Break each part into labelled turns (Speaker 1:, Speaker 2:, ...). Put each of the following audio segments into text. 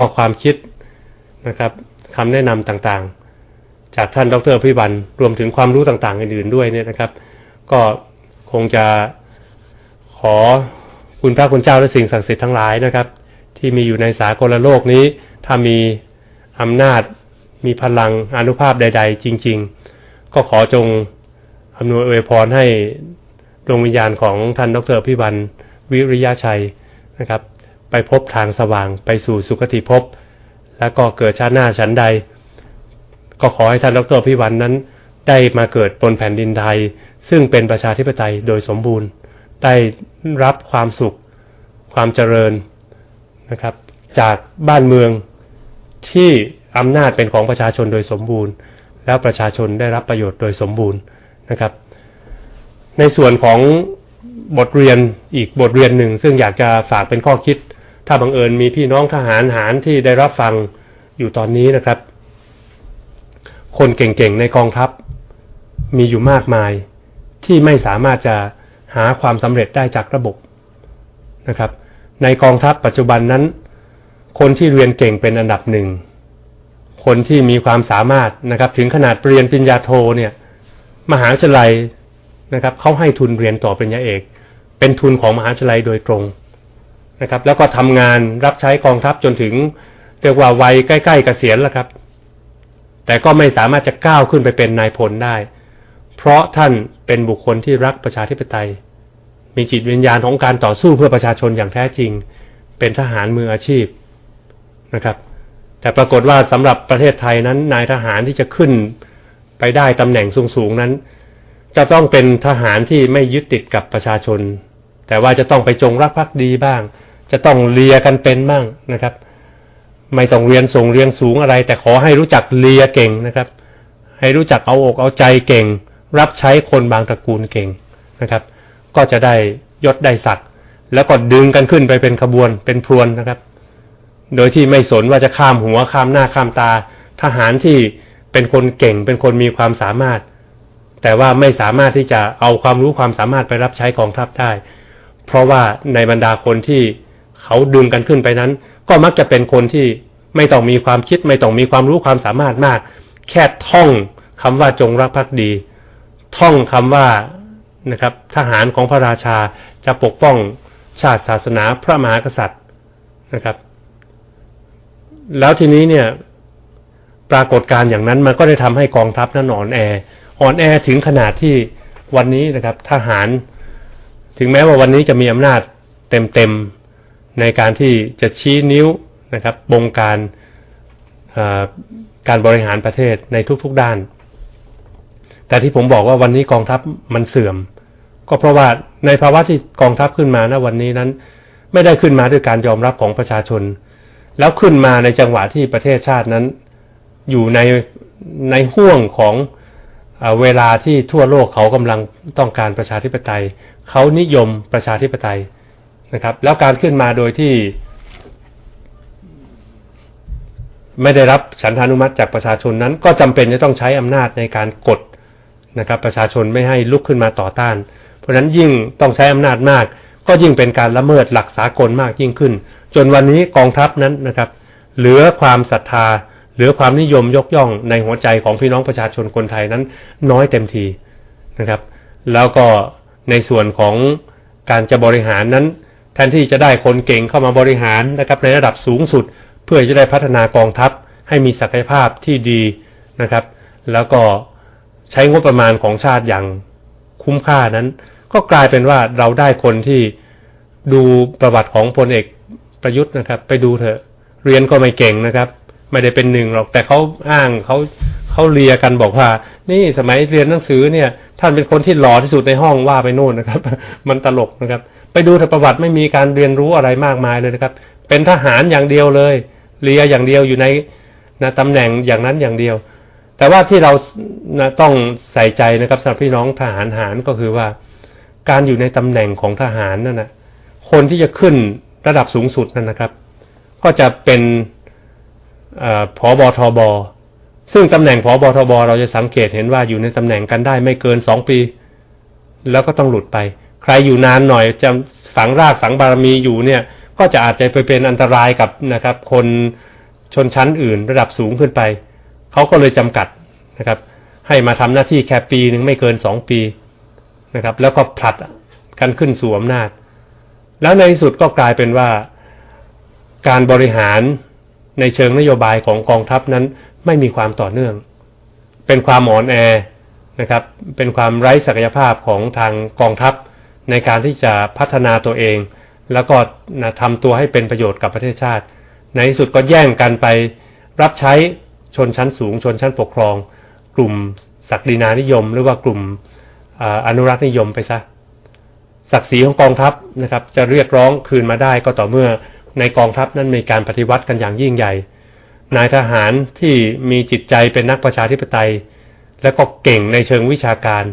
Speaker 1: ข้อความคิดนะครับคำแนะนำต่างๆ จากท่านดรพิบันรวมถึงความรู้ต่างๆ อื่นๆด้วยเนี่ยนะครับ ก็คงจะขอคุณพระคุณเจ้าและสิ่งศักดิ์สิทธิ์ทั้งหลายนะครับ ที่มีอยู่ในสากลโลกนี้ ถ้ามีอำนาจมีพลังอนุภาพใด ๆ จริง ๆ ก็ขอจงอำนวยอวยพรให้ดวงวิญญาณของท่านดรพิบันวิริยะชัยนะครับ ไปพบทางสว่างไปสู่สุคติภพแล้วก็เกิดชาติหน้าชั้นใด ก็ขอให้ท่านดรพิวันนั้น ได้มาเกิดบนแผ่นดินไทย ซึ่งเป็นประชาธิปไตยโดยสมบูรณ์ ได้รับความสุข ความเจริญนะครับ จากบ้านเมืองที่อำนาจเป็นของประชาชนโดยสมบูรณ์ แล้วประชาชนได้รับประโยชน์โดยสมบูรณ์นะครับ ในส่วนของบทเรียนอีกบทเรียนหนึ่ง ซึ่งอยากจะฝากเป็นข้อคิด ถ้าบังเอิญมีพี่น้องทหารหารที่ได้รับฟังอยู่ตอนนี้นะครับ คนเก่งๆในกองทัพ มีอยู่มากมายที่ไม่สามารถจะหาความสำเร็จได้จากระบบนะครับ ในกองทัพปัจจุบันนั้น คนที่เรียนเก่งเป็นอันดับหนึ่งคนที่มีความสามารถนะครับ ถึงขนาดเรียนปริญญาโทเนี่ย มหาวิทยาลัยนะครับเขาให้ทุนเรียนต่อปริญญาเอก เป็นทุนของมหาวิทยาลัยโดยตรง นะครับ แล้วก็ทำงานรับใช้กองทัพจนถึงเรียกว่าวัยใกล้ๆเกษียณแล้วครับ แต่ก็ไม่สามารถจะก้าวขึ้นไปเป็นนายพลได้ เพราะท่านเป็นบุคคลที่รักประชาธิปไตย มีจิตวิญญาณของการต่อสู้เพื่อประชาชนอย่างแท้จริง เป็นทหารมืออาชีพนะครับ แต่ปรากฏว่าสำหรับประเทศไทยนั้นนายทหารที่จะขึ้นไปได้ตำแหน่งสูงๆนั้น จะต้องเป็นทหารที่ไม่ยึดติดกับประชาชน แต่ว่าจะต้องไปจงรักภักดีบ้าง จะต้องเลียกันเป็นบ้างนะครับ ไม่ต้องเรียนสูงเรียนสูงอะไร แต่ขอให้รู้จักเลียเก่งนะครับ ให้รู้จักเอาอกเอาใจเก่ง รับใช้คนบางตระกูลเก่งนะครับ ก็จะได้ยศได้ศักดิ์แล้วก็ดึงกันขึ้นไปเป็นขบวนเป็นพรวนนะครับ โดยที่ไม่สนว่าจะข้ามหัวข้ามหน้าข้ามตา ทหารที่เป็นคนเก่งเป็นคนมีความสามารถ แต่ว่าไม่สามารถที่จะเอาความรู้ความสามารถไปรับใช้กองทัพได้ เพราะว่าในบรรดาคนที่ เขาดึงกันขึ้นไปนั้น ก็มักจะเป็นคนที่ไม่ต้องมีความคิด ไม่ต้องมีความรู้ความสามารถมาก แค่ท่องคำว่าจงรักภักดี ท่องคำว่านะครับ ทหารของพระราชาจะปกป้องชาติศาสนาพระมหากษัตริย์นะครับ แล้วทีนี้เนี่ย ปรากฏการณ์อย่างนั้นมันก็ได้ทำให้กองทัพนั้นอ่อนแออ่อนแอถึงขนาดที่วันนี้นะครับ ทหาร ถึงแม้ว่าวันนี้จะมีอำนาจเต็ม ในการที่จะชี้นิ้วนะครับบงการการบริหารประเทศในทุกๆด้าน แต่ที่ผมบอกว่าวันนี้กองทัพมันเสื่อม ก็เพราะว่าในภาวะที่กองทัพขึ้นมานะวันนี้นั้น ไม่ได้ขึ้นมาด้วยการยอมรับของประชาชน แล้วขึ้นมาในจังหวะที่ประเทศชาตินั้น อยู่ในในห่วงของเวลาที่ทั่วโลกเขากำลังต้องการประชาธิปไตย เขานิยมประชาธิปไตย นะครับ แล้วการขึ้นมาโดยที่ ไม่ได้รับฉันทานุมัติจากประชาชนนั้น ก็จำเป็นจะต้องใช้อำนาจในการกดนะครับ ประชาชนไม่ให้ลุกขึ้นมาต่อต้าน เพราะฉะนั้นยิ่งต้องใช้อำนาจมาก ก็ยิ่งเป็นการละเมิดหลักสากลมากยิ่งขึ้น จนวันนี้กองทัพนั้นนะครับ เหลือความศรัทธาเหลือความนิยมยกย่องในหัวใจของพี่น้องประชาชนคนไทยนั้น น้อยเต็มทีนะครับ แล้วก็ในส่วนของการจะบริหารนั้น แทนที่จะได้คนเก่งเข้ามาบริหารนะครับในระดับสูงสุด เพื่อจะได้พัฒนากองทัพให้มีศักยภาพที่ดีนะครับ แล้วก็ใช้งบประมาณของชาติอย่างคุ้มค่านั้น ก็กลายเป็นว่าเราได้คนที่ดูประวัติของพลเอกประยุทธ์นะครับ ไปดูเถอะเรียนก็ไม่เก่งนะครับไม่ได้เป็นหนึ่งหรอกแต่เขาอ้างเขาเขาเลียกันบอกว่า นี่สมัยเรียนหนังสือเนี่ย ท่านเป็นคนที่หล่อที่สุดในห้องว่าไปโน่นนะครับ มันตลกนะครับ ไปดูประวัติไม่มีการเรียนรู้อะไรมากมายเลยนะครับ เป็นทหารอย่างเดียวเลยเลียอย่างเดียวอยู่ในนะตำแหน่งอย่างนั้นอย่างเดียว แต่ว่าที่เรานะต้องใส่ใจนะครับสำหรับพี่น้องทหารหารก็คือว่า การอยู่ในตำแหน่งของทหารนั่นนะคนที่จะขึ้นระดับสูงสุดนั่นนะครับ ก็จะเป็นผอบอทบซึ่งตำแหน่งผอบอทบเราจะสังเกตเห็นว่าอยู่ในตำแหน่งกันได้ไม่เกินสองปี แล้วก็ต้องหลุดไป ใครอยู่นานหน่อยจะฝังรากฝังบารมีอยู่เนี่ย ก็จะอาจจะไปเป็นอันตรายกับนะครับ คนชนชั้นอื่นระดับสูงขึ้นไป เขาก็เลยจำกัดนะครับ ให้มาทำหน้าที่แค่ปีหนึ่งไม่เกินสองปีนะครับ แล้วก็ผลัดกันขึ้นสู่อำนาจ แล้วในที่สุดก็กลายเป็นว่าการบริหารในเชิงนโยบายของกองทัพนั้นไม่มีความต่อเนื่อง เป็นความอ่อนแอนะครับ เป็นความไร้ศักยภาพของทางกองทัพ ในการที่จะพัฒนาตัวเอง แล้วก็นะทำตัวให้เป็นประโยชน์กับประเทศชาติ ในที่สุดก็แย่งกันไปรับใช้ชนชั้นสูง ชนชั้นปกครอง กลุ่มศักดินานิยม หรือว่ากลุ่มอ่าอนุรักษ์นิยมไปซะศักดิ์ศรีของกองทัพนะครับ จะเรียกร้องคืนมาได้ก็ต่อเมื่อในกองทัพนั้นมีการปฏิวัติกันอย่างยิ่งใหญ่ นายทหารที่มีจิตใจเป็นนักประชาธิปไตย และก็เก่งในเชิงวิชาการ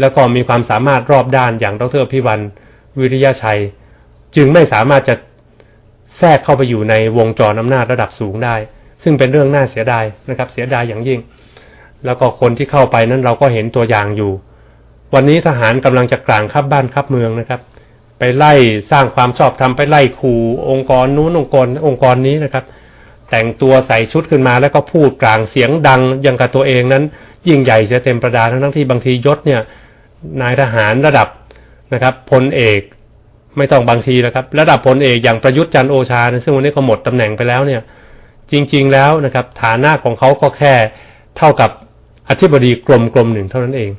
Speaker 1: แล้วก็มีความสามารถรอบด้านอย่างดรพิวันวิริยะชัย จึงไม่สามารถจะแทรกเข้าไปอยู่ในวงจรอำนาจระดับสูงได้ ซึ่งเป็นเรื่องน่าเสียดายนะครับ เสียดายอย่างยิ่ง แล้วก็คนที่เข้าไปนั้นเราก็เห็นตัวอย่างอยู่ วันนี้ทหารกำลังจะกลางคับบ้านคับเมืองนะครับ ไปไล่สร้างความชอบธรรมไปไล่ขู่องค์กรนู้นองค์กรองค์กรนี้นะครับ แต่งตัวใส่ชุดขึ้นมาแล้วก็พูดกลางเสียงดังยังกับตัวเองนั้น ยิ่งใหญ่จะเต็มประดาทั้งที่บางทียศเนี่ย นายทหารระดับนะครับพลเอกไม่ต้องบางทีแล้วครับ ระดับพลเอกอย่างประยุทธ์จันโอชานี่ซึ่งวันนี้ก็หมดตำแหน่งไปแล้วเนี่ย จริง ๆแล้วนะครับ ฐานะของเขาก็แค่เท่ากับอธิบดีกรมกรมหนึ่งเท่านั้นเอง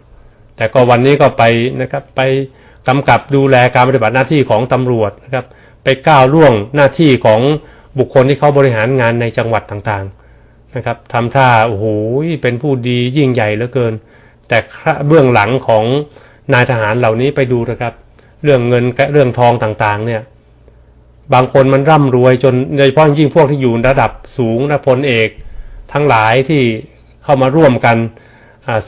Speaker 1: แต่ก็วันนี้ก็ไปนะครับ ไปกำกับดูแลการปฏิบัติหน้าที่ของตำรวจนะครับ ไปก้าวล่วงหน้าที่ของบุคคลที่เขาบริหารงานในจังหวัดต่างๆ นะครับทำท่าโอ้โหเป็นผู้ดียิ่งใหญ่เหลือเกิน แต่เบื้องหลังของนายทหารเหล่านี้ไปดูนะครับ เรื่องเงินเรื่องทองต่างๆ เนี่ย บางคนมันร่ำรวยจนโดยเฉพาะยิ่งพวกที่อยู่ระดับสูงนะพลเอก ทั้งหลายที่เข้ามาร่วมกัน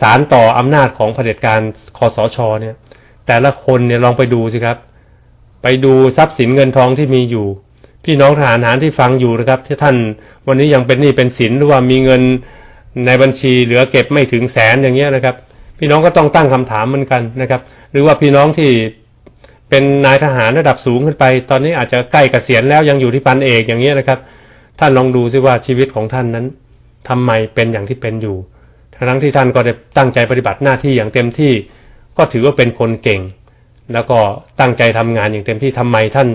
Speaker 1: สารต่ออำนาจของเผด็จการคอสชเนี่ย แต่ละคนเนี่ยลองไปดูสิครับ ไปดูทรัพย์สินเงินทองที่มีอยู่ พี่น้องทหารทหารที่ฟังอยู่นะครับ ที่ท่านวันนี้ยังเป็นหนี้เป็นสินหรือว่ามีเงินในบัญชีเหลือเก็บไม่ถึงแสนอย่างเงี้ยนะครับ พี่น้องก็ต้องตั้งคำถามเหมือนกันนะครับ หรือว่าพี่น้องที่เป็นนายทหารระดับสูงขึ้นไป ตอนนี้อาจจะใกล้เกษียณแล้วยังอยู่ที่พันเอกอย่างเงี้ยนะครับ ท่านลองดูซิว่าชีวิตของท่านนั้นทำไมเป็นอย่างที่เป็นอยู่ ทั้งที่ท่านก็ได้ตั้งใจปฏิบัติหน้าที่อย่างเต็มที่ ก็ถือว่าเป็นคนเก่ง แล้วก็ตั้งใจทำงานอย่างเต็มที่ทำไมท่าน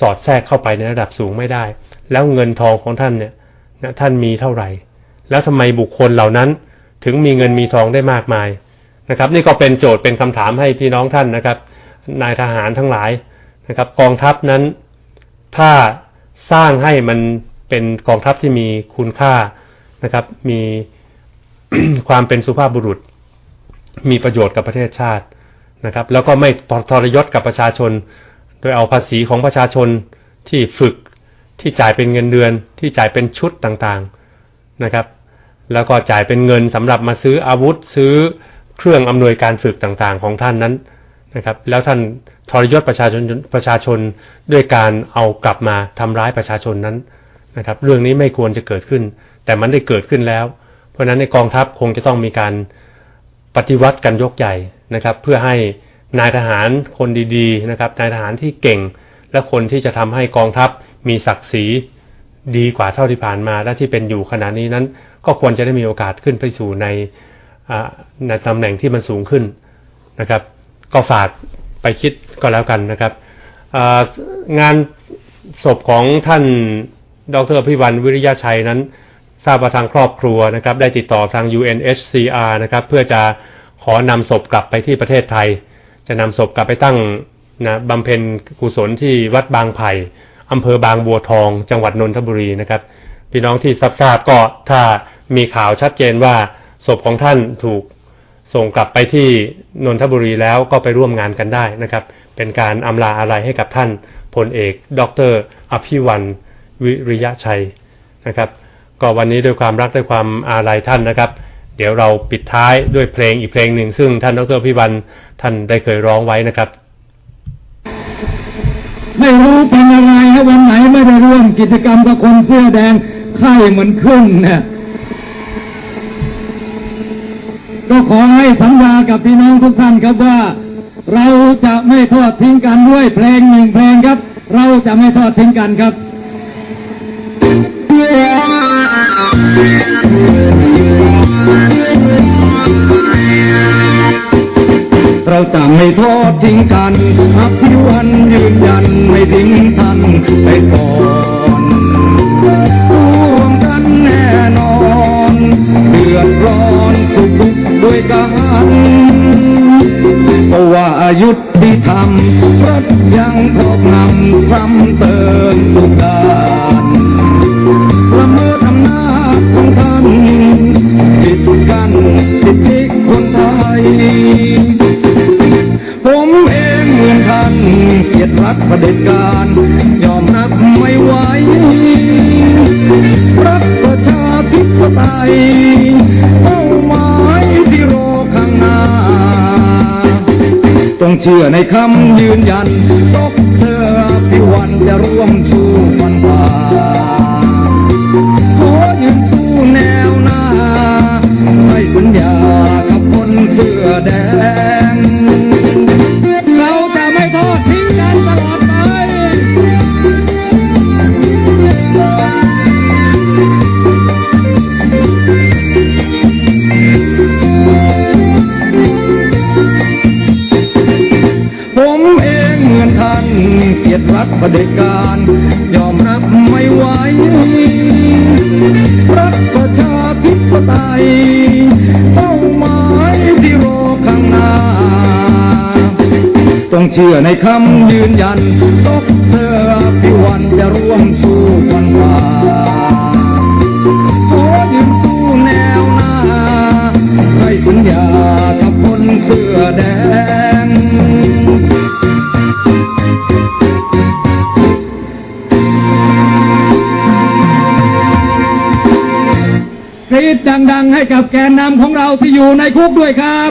Speaker 1: สอดแทรกเข้าไปในระดับสูงไม่ได้ แล้วเงินทองของท่านเนี่ยท่านมีเท่าไหร่ แล้วทำไมบุคคลเหล่านั้น ถึงมีเงินมีทองได้มากมาย นะครับ นี่ก็เป็นโจทย์เป็นคำถามให้พี่น้องท่านนะครับ นายทหารทั้งหลายนะครับ กองทัพนั้น ถ้าสร้างให้มันเป็นกองทัพที่มีคุณค่านะครับ มีความเป็นสุภาพบุรุษ มีประโยชน์กับประเทศชาตินะครับ แล้วก็ไม่ทรยศกับประชาชน โดยเอาภาษีของประชาชนที่ฝึกที่จ่ายเป็นเงินเดือน ที่จ่ายเป็นชุดต่างๆนะครับ แล้วก็จ่ายเป็นเงินสำหรับมาซื้ออาวุธซื้อ เครื่องอำนวยการฝึกต่างๆ ของท่านนั้นนะครับ แล้วท่านทรยศประชาชนประชาชนด้วยการเอากลับมาทำร้ายประชาชนนั้นนะครับ เรื่องนี้ไม่ควรจะเกิดขึ้น แต่มันได้เกิดขึ้นแล้ว เพราะฉะนั้นในกองทัพคงจะต้องมีการปฏิวัติกันยกใหญ่นะครับ เพื่อให้นายทหารคนดีๆนะครับ นายทหารที่เก่ง และคนที่จะทำให้กองทัพมีศักดิ์ศรีดีกว่าเท่าที่ผ่านมาและที่เป็นอยู่ขณะนี้นั้น ก็ควรจะได้มีโอกาสขึ้นไปสู่ใน ในตำแหน่งที่มันสูงขึ้นนะครับ ก็ฝากไปคิดก็แล้วกันนะครับงานศพของท่านดรพิวันวิริยะชัยนั้น ทราบว่าทางครอบครัวนะครับ ได้ติดต่อทาง UNHCR นะครับ เพื่อจะขอนำศพกลับไปที่ประเทศไทย จะนำศพกลับไปตั้งนะบำเพ็ญกุศลที่วัดบางไผ่อำเภอบางบัวทอง จังหวัดนนทบุรีนะครับ พี่น้องที่ทราบทราบก็ถ้ามีข่าวชัดเจนว่า ศพของท่านถูกส่งกลับไปที่นนทบุรีแล้วก็ไปร่วมงานกันได้นะครับ เป็นการอำลาอะไรให้กับท่านพลเอก ดรอภิวันวิริยะชัยนะครับ ก็วันนี้ด้วยความรักด้วยความอาลัยท่านนะครับ เดี๋ยวเราปิดท้ายด้วยเพลงอีกเพลงหนึ่งซึ่งท่านดรพิวันท่านได้เคยร้องไว้นะครับ
Speaker 2: ไม่รู้เป็นอะไรวันไหนไม่ได้ร่วมกิจกรรมกับคนเสื้อแดงไข้เหมือนขึ้นเนี่ย ก็ขอให้สัญญากับพี่น้องทุกท่านครับว่า เราจะไม่ทอดทิ้งกันด้วยเพลงหนึ่งเพลงครับ เราจะไม่ทอดทิ้งกันครับ เราจะไม่ทอดทิ้งกันอภิวันยืนยันไม่ทิ้งท่านไปก่อาะว่าอายุที่ทำรัฐยังครอบงำซ้ำเติมทุกกานละเมิดอำนาจของท่านปิดกั้นสิทธิคนไทย ผมเองเหมือนท่านเกียรติรัฐประเด็จการ เชื่อในคำยืนยันดอกเธอรอภิวันจะร่วมสู้ เชื่อในคำยืนยันดอกเตอรอภิวันจะร่วมสู้ฟันฝ่าขอยืนสู้แนวหน้าให้สัญญากับคนเสื้อแดง กรีดดัง ๆ ให้กับแกนนำของเราที่อยู่ในคุกด้วยครับ